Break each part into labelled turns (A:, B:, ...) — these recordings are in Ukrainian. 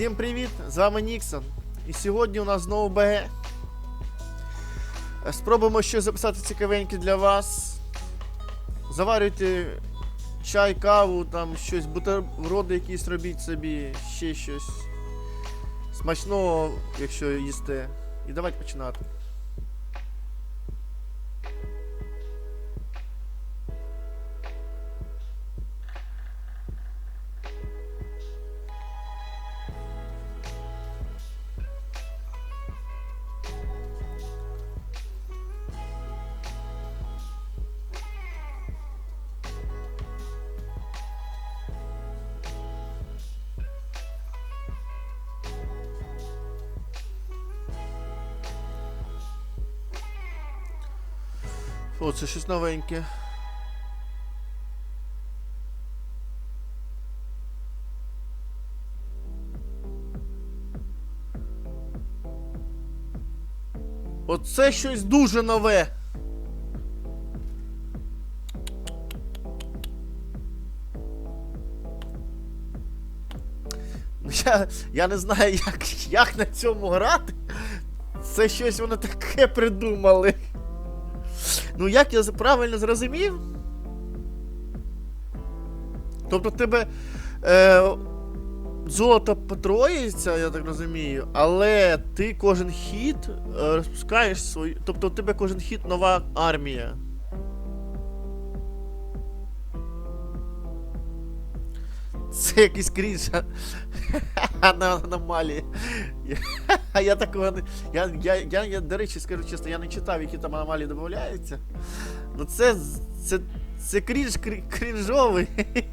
A: Всім привіт! З вами Ніксон. І сьогодні у нас знову БГ. Спробуємо щось записати цікавеньке для вас. Заварюйте чай, каву, там щось, бутерброди якісь робіть собі, ще щось. Смачного, якщо їсте. І давайте починати. О, це щось новеньке. Оце щось дуже нове. Ну, Я, я не знаю, як, як на цьому грати. Це щось вони таке придумали. Ну, як я правильно зрозумів? Тобто тебе е, золото потроїться, я так розумію, але ти кожен хід е, розпускаєш свою. Тобто у тебе кожен хід нова армія. Це якийсь крінж. на аномалії. А я такого не. Я, я, я, я, до речі, скажу чесно, я не читав, які там аномалії додаються. Ну це. Це. Це крінж крінжовий.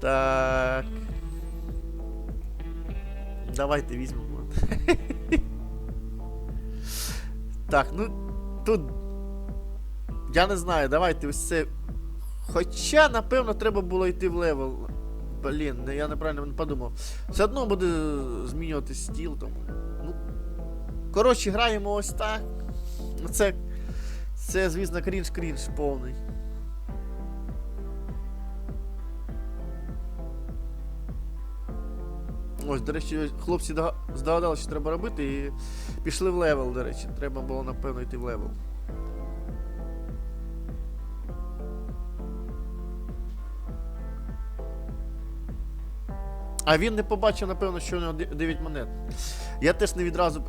A: Так. Давайте візьмемо. Так, ну тут. Я не знаю, давайте ось це. Хоча, напевно, треба було йти в левел. Блін, я неправильно не подумав. Все одно буде змінювати стіл там. Ну. Коротше, граємо ось так. Ну це. Це, звісно, крінж-крінж повний. Ось, до речі, хлопці дога- здогадали, що треба робити, і пішли в левел, до речі. Треба було, напевно, йти в левел. А він не побачив, напевно, що у нього 9 монет. Я теж не відразу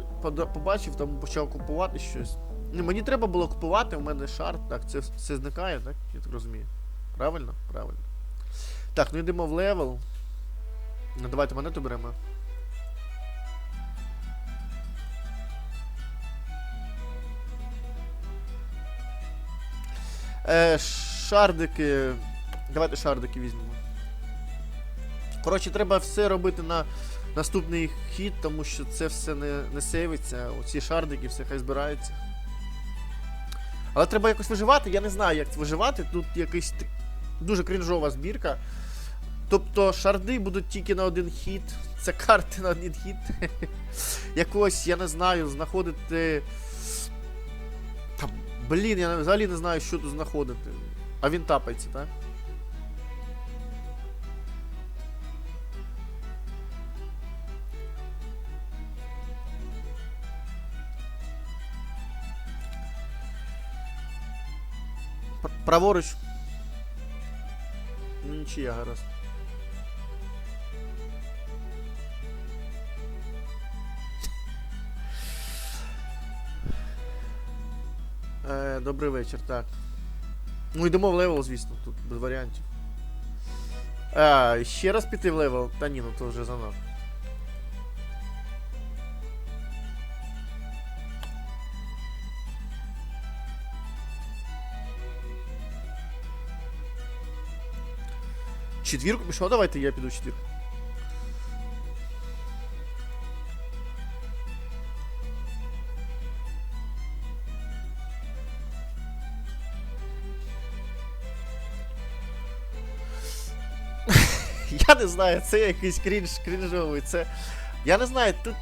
A: побачив, тому почав купувати щось. Ну, мені треба було купувати, у мене шарт, так, це все зникає, так? Я так розумію. Правильно? Правильно. Так, ну йдемо в левел. Ну, давайте монету беремо. Е, шардики. Давайте шардики візьмемо. Коротше, треба все робити на наступний хід, тому що це все не, не сейвиться. Оці шардики, все хай збираються. Але треба якось виживати, я не знаю, як виживати. Тут якась дуже крінжова збірка. Тобто шарди будуть тільки на один хід. Це карти на один хід. Якось, я не знаю, знаходити. Та, блін, я взагалі не знаю, що тут знаходити. А він тапається, так? Праворуч. Ну, нічия, гаразд. Е, добрий вечір, так. Ну йдемо в левел, звісно, тут без варіантів. А, ще раз піти в левел? Та ні, ну то вже занадто. Четвірку пішов, давайте я піду в четвірку. Я не знаю, це якийсь крінж крінжовий. Це. Я не знаю, тут.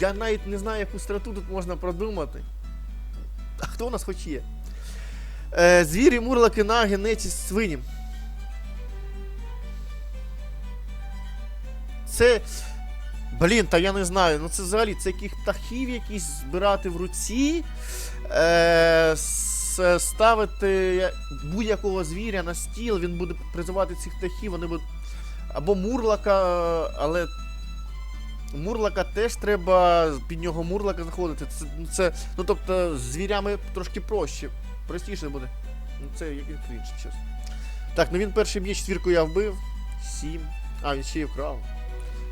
A: Я навіть не знаю, яку страту тут можна продумати. А хто у нас хоч є? Е, звірі, мурлаки, наги, неці, свині. Це. Блін, та я не знаю. Ну це взагалі це яких птахів якісь збирати в руці. Е, ставити будь-якого звіря на стіл, він буде призивати цих птахів, вони будуть. Або мурлака, але. Мурлака теж треба під нього мурлака знаходити. Це, це, ну тобто з звірями трошки проще. Простіше буде. Ну це який крінж, чесно. Так, ну він перший б'є четвірку я вбив. Сім. А, він ще й вкрав.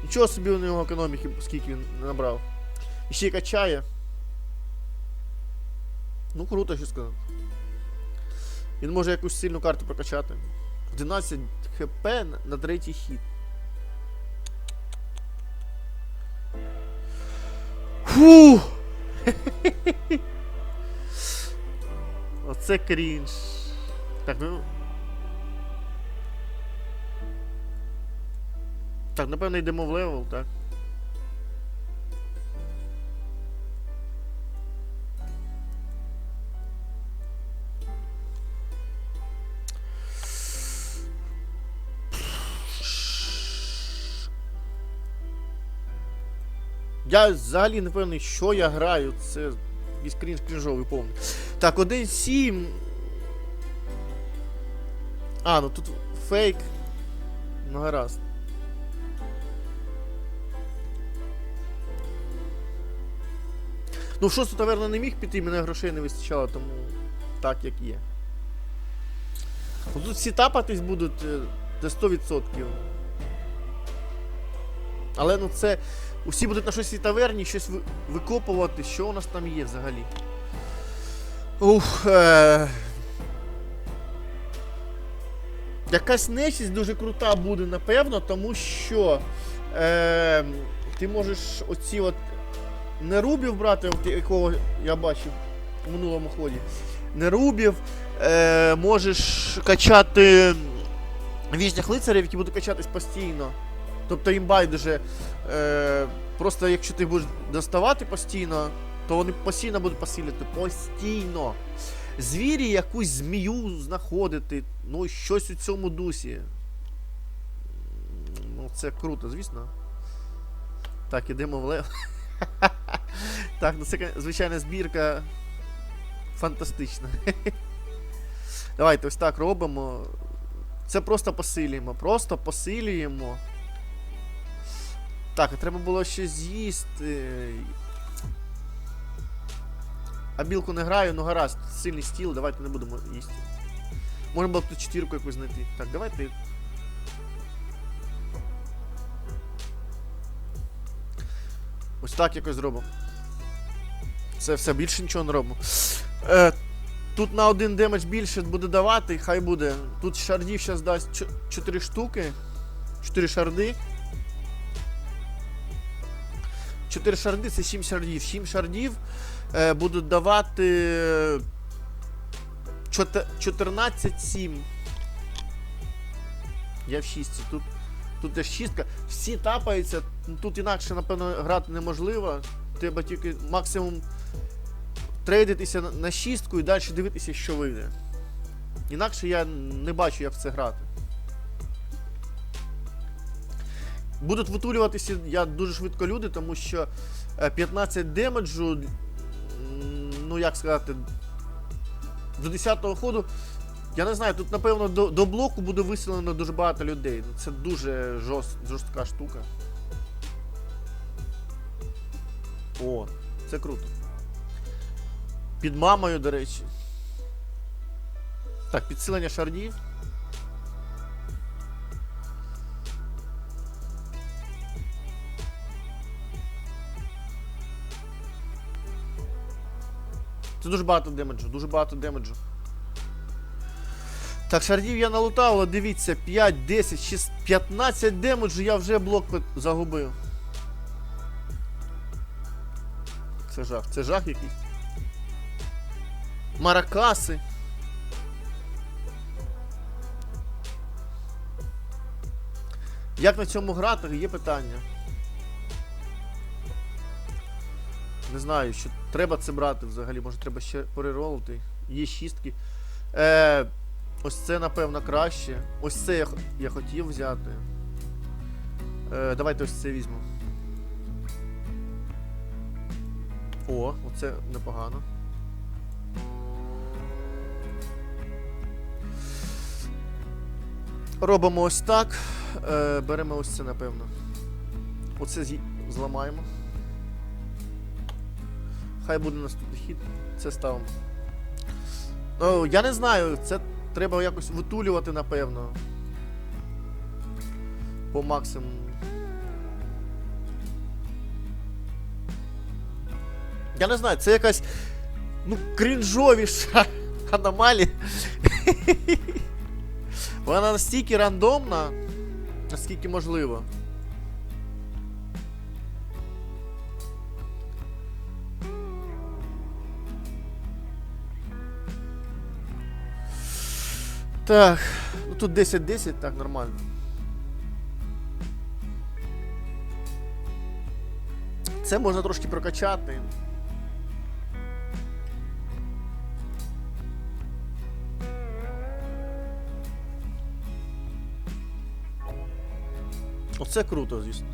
A: Нічого собі у нього економіки, скільки він набрав. І ще й качає. Ну круто, що сказати. Він може якусь сильну карту прокачати. 11 хп на, на третій хід. Фу! Оце крінж. Так, ну. Так, напевно, йдемо в левел, так? Я взагалі не певний, що я граю. Це крінж крінжовий повний. Так, 1.7. А, ну тут фейк. Ну гаразд. Ну, в шосту таверну не міг піти, мене грошей не вистачало, тому так як є. Тут всі тапатись будуть е, це 100%. Але ну це. Усі будуть на щось цій таверні, щось ви- викопувати, що у нас там є взагалі. Ух. Е... Якась нечість дуже крута буде, напевно, тому що е... ти можеш оці от нерубів брати, от якого я бачив в минулому ході. Нерубів, е... можеш качати віжнях лицарів, які будуть качатись постійно. Тобто їм байдуже. Е, просто якщо ти будеш доставати постійно, то вони постійно будуть посилити. Постійно. Звірі якусь змію знаходити. Ну, щось у цьому дусі. Ну, це круто, звісно. Так, ідемо в лев. Так, ну це, звичайно, збірка фантастична. Давайте ось так робимо. Це просто посилюємо. Просто посилюємо. Так, треба було ще з'їсти. А білку не граю, ну гаразд, сильний стіл, давайте не будемо їсти. Можна було тут четвірку якусь знайти. Так, давайте. Ось так якось зробимо. Це все більше нічого не робимо. Е, тут на один демедж більше буде давати, хай буде. Тут шардів зараз дасть 4 штуки. 4 шарди. 4 шарди це 7 шардів. 7 шардів е, будуть давати е, 14-7. Я в 6. Тут, тут теж шістка. Всі тапаються. Тут інакше, напевно, грати неможливо. Треба тільки максимум трейдитися на- шістку і далі дивитися, що вийде. Інакше я не бачу, як в це грати. Будуть витулюватися я дуже швидко люди, тому що е, 15 демеджу, ну як сказати, до 10-го ходу. Я не знаю, тут, напевно, до, до блоку буде виселено дуже багато людей. Це дуже жорст, жорстка штука. О, це круто. Під мамою, до речі. Так, підсилення шардів. Це дуже багато демеджу, дуже багато демеджу. Так, шардів я налутав, але дивіться, 5, 10, 6, 15 демеджу я вже блок загубив. Це жах, це жах якийсь. Маракаси. Як на цьому грати, є питання. Не знаю, що треба це брати взагалі, може треба ще переролити. Є шістки. Е, ось це, напевно, краще. Ось це я, я хотів взяти. Е, давайте ось це візьму. О, оце непогано. Робимо ось так. Е, беремо ось це, напевно. Оце зламаємо. Хай буде наступний хід. Це ставимо. Ну, я не знаю, це треба якось витулювати, напевно. По максимуму. Я не знаю, це якась. Ну, крінжовіша аномалія. Вона настільки рандомна, наскільки можливо. Так, ну тут 10-10, так, нормально. Це можна трошки прокачати. Оце круто, звісно.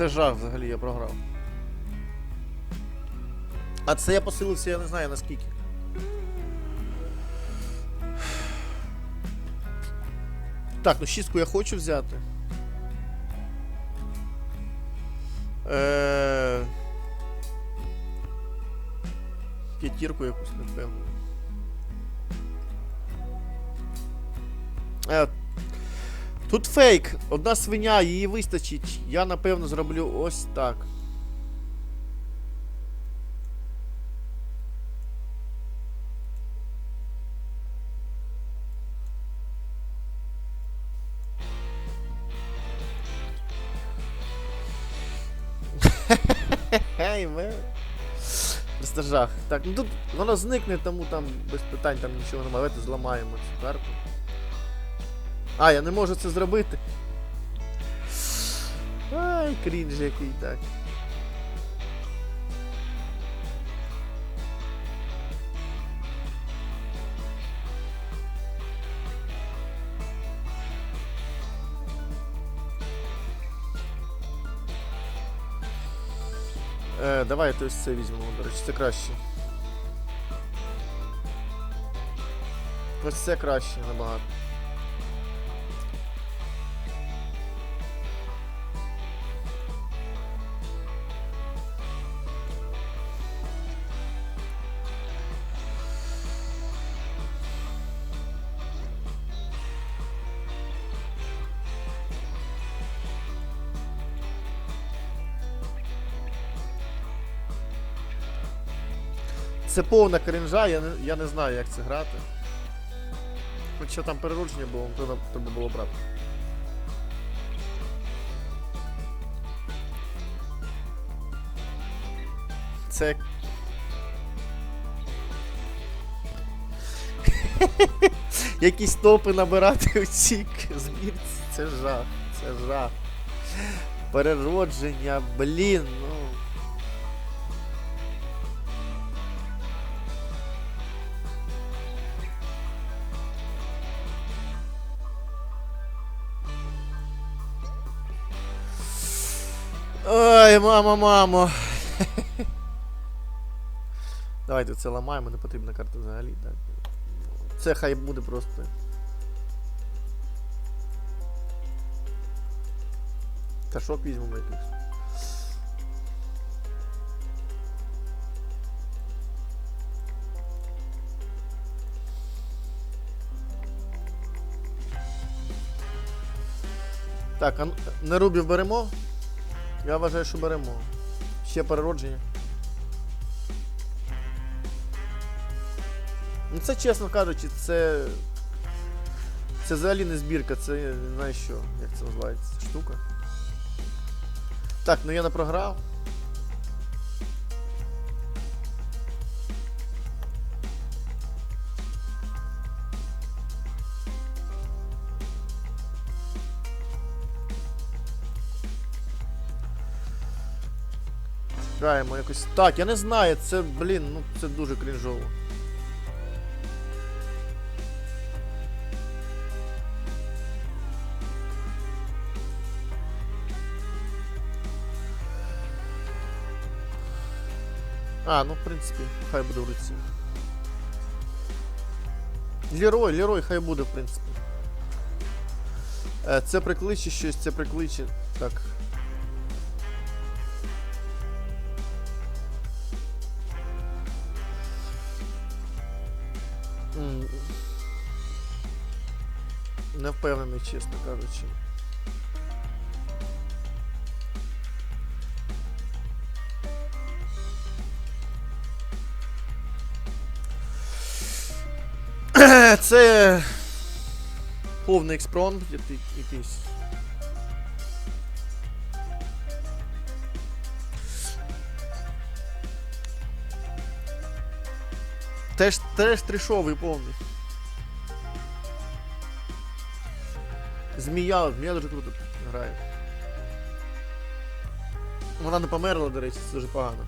A: Це жах взагалі, я програв. А це я посилився, я не знаю наскільки. Так, ну шістку я хочу взяти. Е... П'ятірку якусь, напевно. Тут фейк. Одна свиня, її вистачить. Я напевно зроблю ось так. Просто жах. Так, ну тут воно зникне, тому там без питань там нічого немає. Давайте зламаємо цю карту. А, я не можу це зробити. Ай, крінж який так. Е, давайте ось це візьмемо, до речі, це краще. Ось це краще набагато. Це повна кринжа, я не, я не знаю, як це грати. Хоча там переродження було, то треба було брати. Це. Якісь топи набирати у цій збірці. Це жах. Це жах. Переродження, блін, ну. Мамо, мамо. Давайте це ламаємо, не потрібна карта взагалі. Так. Це хай буде просто. Кашок візьмемо якийсь. Так, а ну, нерубів беремо. Я вважаю, що беремо. Ще переродження. Ну це, чесно кажучи, це. Це взагалі не збірка, це не знаю що, як це називається штука. Так, ну я не програв. Граємо якось. Так, я не знаю, це, блін, ну це дуже крінжово. А, ну в принципі, хай буде в руці. Лерой, Лерой хай буде, в принципі. Е, Це прикличе щось, це прикличе. Так. Впевнений, чесно кажучи. Це повний експромт який- якийсь. Теж, теж тришовий повний. Змія, змія дуже круто грає. Вона не померла, до речі, це дуже погано.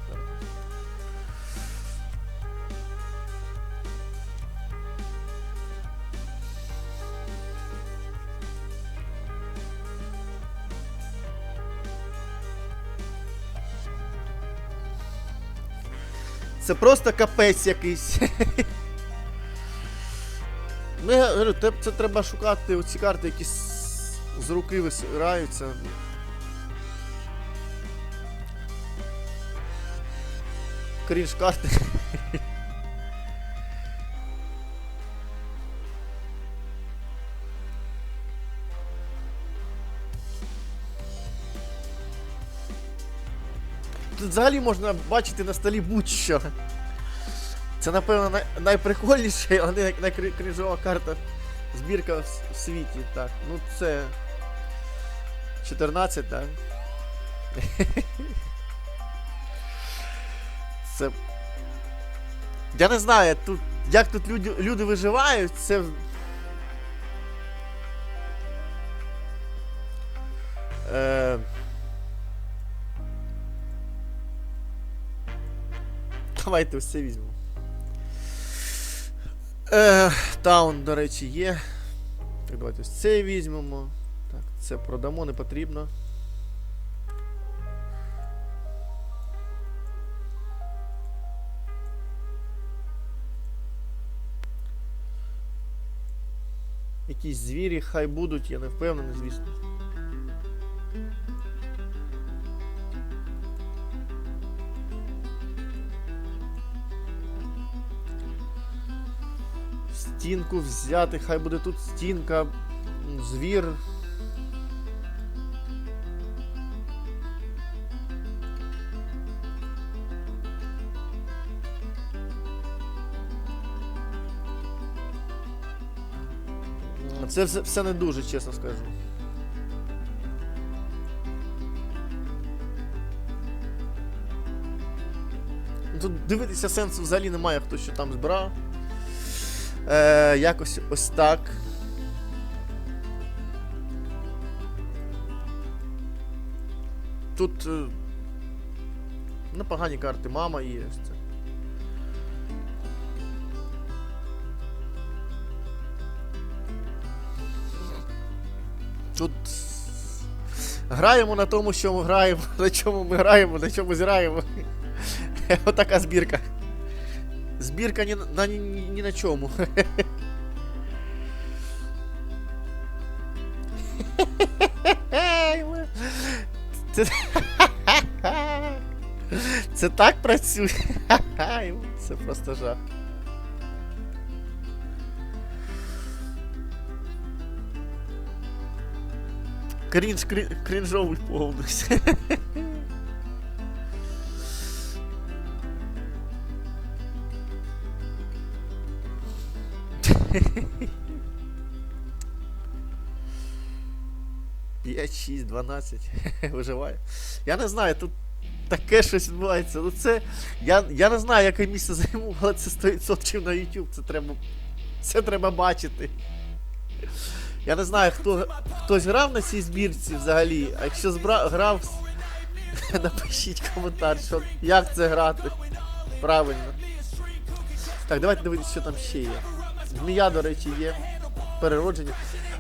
A: Це просто капець якийсь. Ну, я говорю, це треба шукати оці карти, які з, руки висираються. Крінж карти. Тут взагалі можна бачити на столі будь-що. Це, напевно, най- найприкольніша, але найкрінжова карта збірка в світі. Так, ну це. 14, так. Це. Я не знаю, тут. Як тут люди, люди виживають, це. Е... Давайте це візьмемо. Е, таун, до речі, є. Так, давайте ось це візьмемо. Це продамо, не потрібно. Якісь звірі хай будуть, я не впевнений, звісно. Стінку взяти, хай буде тут стінка, звір. Це все, все не дуже, чесно скажу. Ну, Тут дивитися сенсу взагалі немає, хто що там збирав. Е, якось ось так. Тут е, непогані карти, мама є. Це. Тут граємо на тому, що ми граємо, на чому ми граємо, на чому зіграємо. Отака збірка. Збірка ні на, ні, ні, на чому. Це... Це так працює. Це просто жах. Крінж, крін, крінжовий повністю. 5, 6, 12. Виживає. Я не знаю, тут таке щось відбувається. Ну це. Я, я не знаю, яке місце займу, але це 100% на YouTube. Це треба. Це треба бачити. Я не знаю, хто хтось грав на цій збірці взагалі, а якщо збра... грав, напишіть коментар, що, як це грати. Правильно. Так, давайте дивитися, що там ще є. Змія, до речі, є. Переродження.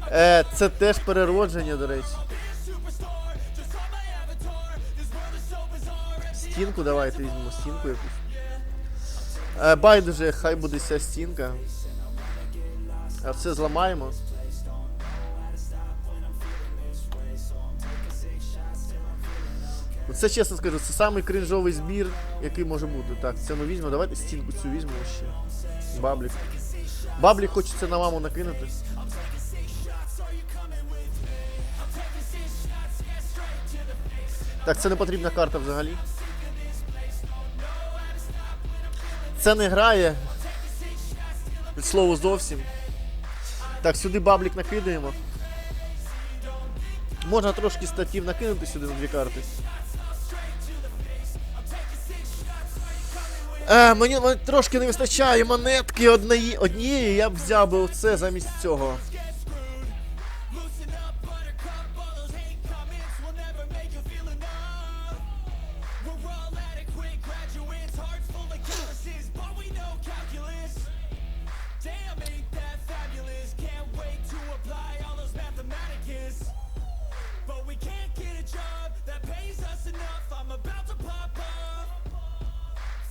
A: Е, це теж переродження, до речі. Стінку давайте візьмемо стінку якусь. Е, байдуже, хай буде ця стінка. А все зламаємо. Це чесно скажу, це самий кринжовий збір, який може бути. Так, це ми візьмемо. Давайте стінку цю візьмемо ще. Баблік. Баблік хочеться на маму накинути. Так, це не потрібна карта взагалі. Це не грає. Від слова зовсім. Так, сюди баблік накидаємо. Можна трошки статів накинути сюди на дві карти. Е, мені, трошки не вистачає монетки однієї, однієї, я б взяв би оце замість цього.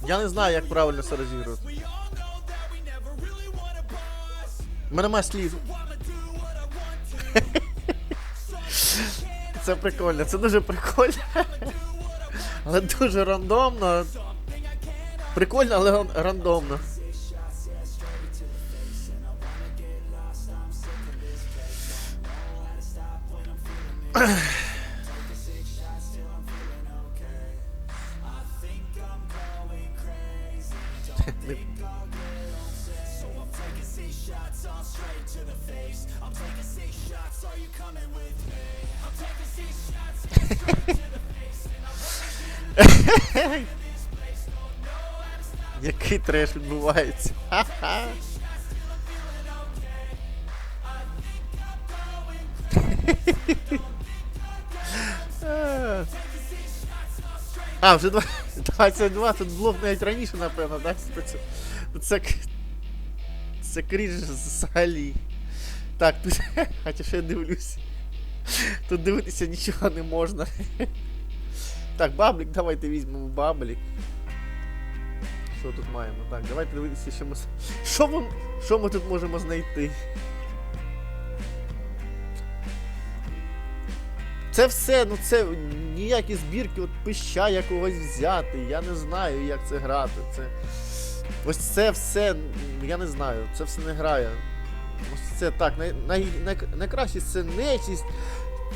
A: Я не знаю, як правильно це розігрувати. У мене немає слів. Це прикольно, це дуже прикольно. Але дуже рандомно. Прикольно, але рандомно. Який треш відбувається. А, вже 22, тут було б навіть раніше, напевно, так? Це, це, це крінж взагалі. Так, тут, хоча ще я дивлюсь. Тут дивитися нічого не можна. Так, баблік, давайте візьмемо баблік. Що тут маємо? Так, давайте дивитися, що ми. Що ми, що ми тут можемо знайти? Це все, ну це ніякі збірки, от пища якогось взяти. Я не знаю, як це грати. Це. Ось це все, я не знаю, це все не грає. Ось це так, най, най, най, найкраще це нечість,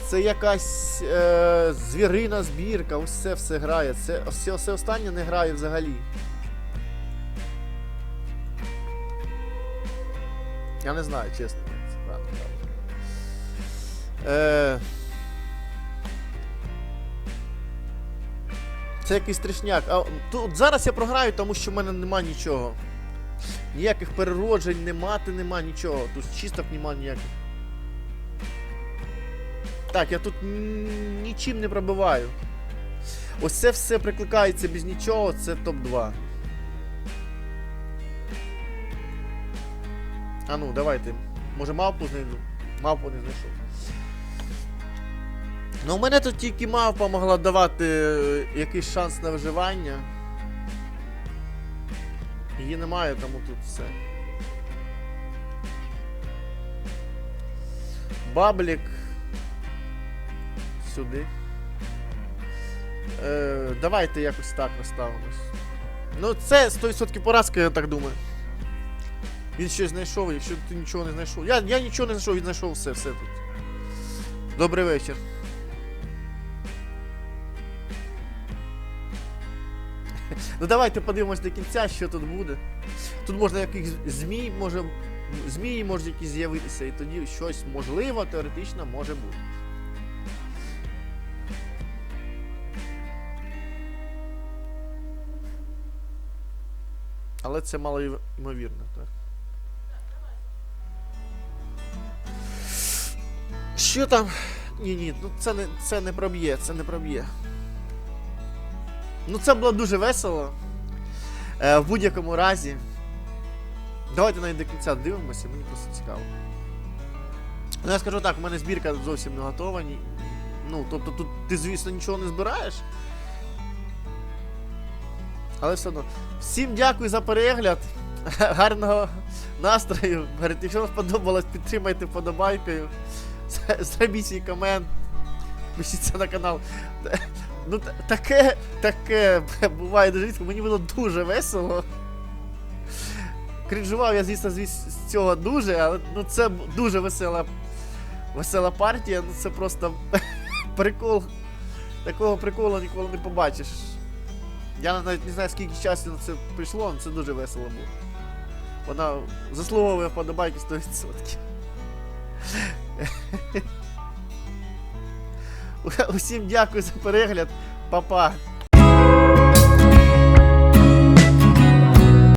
A: це якась е, звірина збірка, ось це все грає. Це все, все останнє не грає взагалі. Я не знаю, чесно. Е, Це якийсь страшняк. А тут зараз я програю, тому що в мене нема нічого. Ніяких перероджень, не мати нема нічого. Тут чисток нема ніяких. Так, я тут нічим не пробиваю. Ось це все прикликається без нічого, це топ-2. А ну, давайте. Може мавпу знайду? Мавпу не знайшов. Ну, у мене тут тільки мавпа могла давати е, якийсь шанс на виживання. Її немає, тому тут все. Баблік. Сюди. Е, давайте якось так наставимось. Ну, це 100% поразка, я так думаю. Він щось знайшов, якщо ти нічого не знайшов. Я я нічого не знайшов, він знайшов все, все тут. Добрий вечір. Ну давайте подивимось до кінця, що тут буде. Тут можна яких змій може. Змії можуть якісь з'явитися, і тоді щось можливо теоретично може бути. Але це мало ймовірно, так. Що там? Ні, ні, ну це не, це не проб'є, це не проб'є. Ну це було дуже весело. Е, в будь-якому разі. Давайте навіть до кінця дивимося, мені просто цікаво. Ну, я скажу так, у мене збірка зовсім не готова. Ну, тобто тут ти, звісно, нічого не збираєш. Але все одно. Всім дякую за перегляд. Гарного настрою. Якщо вам сподобалось, підтримайте вподобайкою. Зробіть свій комент. Пишіться на канал. Ну, таке, таке буває дуже рідко. Мені було дуже весело. Крінжував я, звісно, з цього дуже, але ну, це дуже весела, весела партія. Ну це просто прикол. Такого приколу ніколи не побачиш. Я навіть не знаю, скільки часу на це прийшло, але це дуже весело було. Вона заслуговує вподобайки 100%. Усім дякую за перегляд. Па-па.